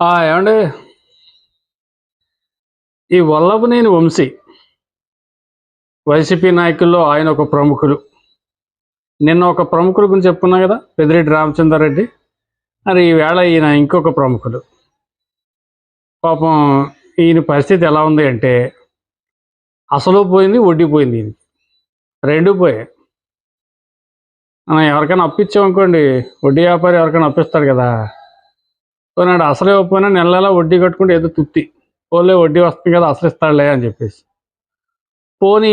ఏమండి? ఈ వల్లభనేని వంశీ వైసీపీ నాయకుల్లో ఆయన ఒక ప్రముఖులు. నిన్న ఒక ప్రముఖుల గురించి చెప్పుకున్నా కదా పెద్దిరెడ్డి రామచంద్రారెడ్డి. మరి ఈవేళ ఈయన ఇంకొక ప్రముఖులు పాపం ఈయన పరిస్థితి ఎలా ఉంది అంటే అసలు పోయింది వడ్డీ పోయింది ఈయనకి. రెండు పోయాయి. మనం ఎవరికైనా అప్పించామనుకోండి వడ్డీ వ్యాపారి ఎవరికైనా అప్పిస్తాడు కదా. నాడు అసలు ఇవ్వకపోయినా నెల నెల వడ్డీ కట్టుకుంటే ఏదో తుత్తి పోలే వడ్డీ వస్తుంది కదా అసలు ఇస్తాడులే అని చెప్పేసి. పోనీ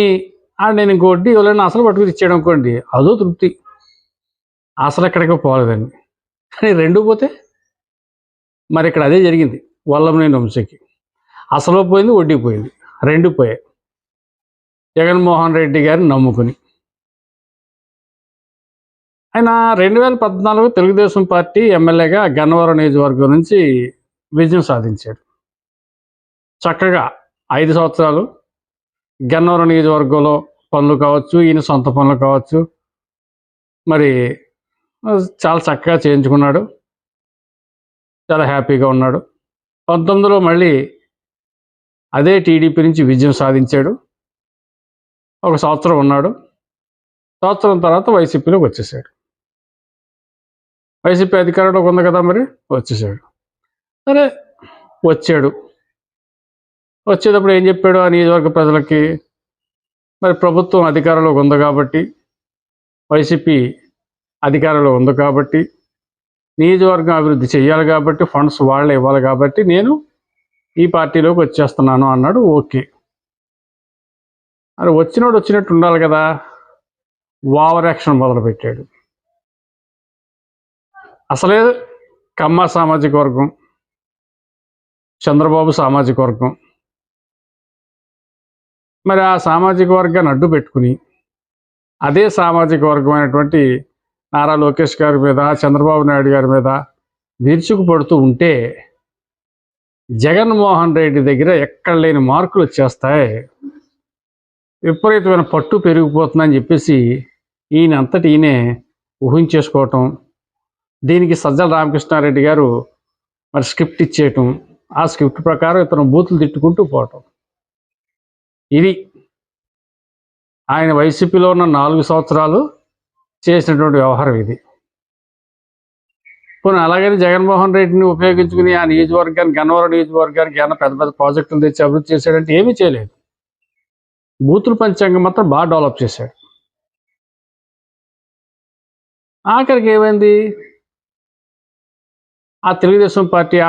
ఆ నేను ఇంకో వడ్డీ ఇవ్వలేను అసలు పట్టుకుని ఇచ్చాడు అనుకోండి అదో తృప్తి. అసలు ఎక్కడికి పోలేదండి కానీ రెండు పోతే మరి ఇక్కడ అదే జరిగింది. వల్లభనేని వంశకి. అసలు పోయింది వడ్డీ పోయింది. రెండు పోయాయి. జగన్మోహన్ రెడ్డి గారిని నమ్ముకుని. ఆయన రెండు వేల పద్నాలుగు తెలుగుదేశం పార్టీ ఎమ్మెల్యేగా గన్నవరం నియోజకవర్గం నుంచి విజయం సాధించాడు. చక్కగా ఐదు సంవత్సరాలు గన్నవరం నియోజకవర్గంలో పనులు కావచ్చు ఈయన సొంత పనులు కావచ్చు మరి చాలా చక్కగా చేయించుకున్నాడు. చాలా హ్యాపీగా ఉన్నాడు. పంతొమ్మిదిలో మళ్ళీ అదే టీడీపీ నుంచి విజయం సాధించాడు. ఒక సంవత్సరం ఉన్నాడు. సంవత్సరం తర్వాత వైసీపీలోకి వచ్చేసాడు. వైసీపీ అధికారంలో ఉంది కదా మరి? వచ్చేసాడు. సరే వచ్చాడు. వచ్చేటప్పుడు ఏం చెప్పాడు ఆ నియోజకవర్గ ప్రజలకి? మరి ప్రభుత్వం అధికారంలోకి ఉంది కాబట్టి వైసీపీ అధికారంలో ఉంది కాబట్టి నియోజకవర్గం అభివృద్ధి చేయాలి కాబట్టి ఫండ్స్ వాళ్ళే ఇవ్వాలి కాబట్టి నేను ఈ పార్టీలోకి వచ్చేస్తున్నాను అన్నాడు. ఓకే. మరి వచ్చినోడు వచ్చినట్టు ఉండాలి కదా. ఓవర్ యాక్షన్ మొదలుపెట్టాడు. అసలే కమ్మ సామాజిక వర్గం చంద్రబాబు సామాజిక వర్గం. మరి ఆ సామాజిక వర్గాన్ని అడ్డు పెట్టుకుని అదే సామాజిక వర్గమైనటువంటి నారా లోకేష్ గారి మీద చంద్రబాబు నాయుడు గారి మీద విరుచుకుపడుతూ ఉంటే జగన్మోహన్ రెడ్డి దగ్గర ఎక్కడ లేని మార్కులు వచ్చేస్తాయి. విపరీతమైన పట్టు పెరిగిపోతుందని చెప్పేసి ఈయన అంతటి ఈయనే ఊహించేసుకోవటం దీనికి సజ్జల రామకృష్ణారెడ్డి గారు మరి స్క్రిప్ట్ ఇచ్చేయటం ఆ స్క్రిప్ట్ ప్రకారం ఇతను బూతులు తిట్టుకుంటూ పోవటం. ఇది ఆయన వైసీపీలో ఉన్న నాలుగు సంవత్సరాలు చేసినటువంటి వ్యవహారం ఇది. పోనీ అలాగని జగన్మోహన్ రెడ్డిని ఉపయోగించుకుని ఆ నియోజకవర్గానికి గన్నవరం నియోజకవర్గానికి ఏమైనా పెద్ద పెద్ద ప్రాజెక్టులు తెచ్చి అభివృద్ధి చేశాడంటే ఏమీ చేయలేదు. బూతుల పంచాంగం మాత్రం బాగా డెవలప్ చేశాడు. ఆఖరికి ఏమైంది? ఆ తెలుగుదేశం పార్టీ